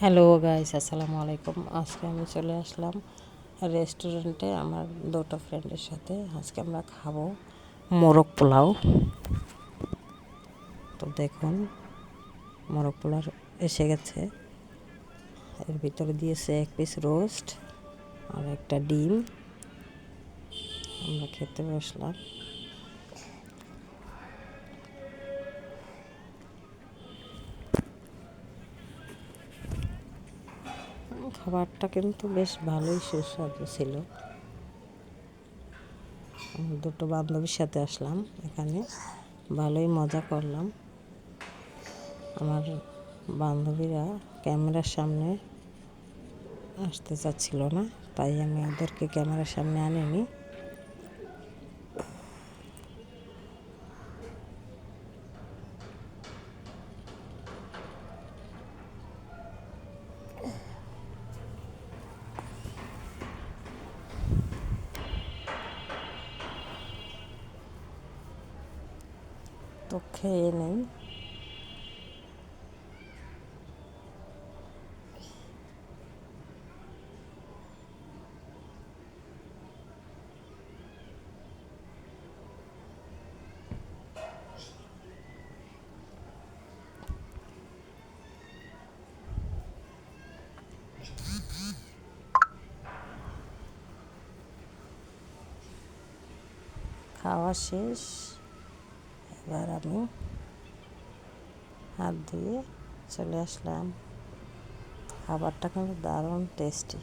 Hello guys, আসসালামু আলাইকুম। আজকে আমি চলে আসলাম রেস্টুরেন্টে আমার দুটো ফ্রেন্ডের সাথে। আজকে আমরা খাব মোরগ পোলাও। তো দেখুন, মোরগ পোলাও এসে গেছে। এর ভিতরে দিয়েছে এক পিস রোস্ট আর একটা ডিম। আমরা খেতে বসলাম। খাবারটা কিন্তু বেশ ভালোই সুস্বাদু ছিল। দুটো বান্ধবীর সাথে আসলাম এখানে। ভালোই মজা করলাম। আমার বান্ধবীরা ক্যামেরার সামনে আসতে চাচ্ছিল না, তাই আমি ওদেরকে ক্যামেরার সামনে আনিনি। তো খেয়ে নেই খাওয়া শেষ। এবার আমি হাত ধুয়ে চলে আসলাম। খাবারটা কিন্তু দারুণ টেস্টি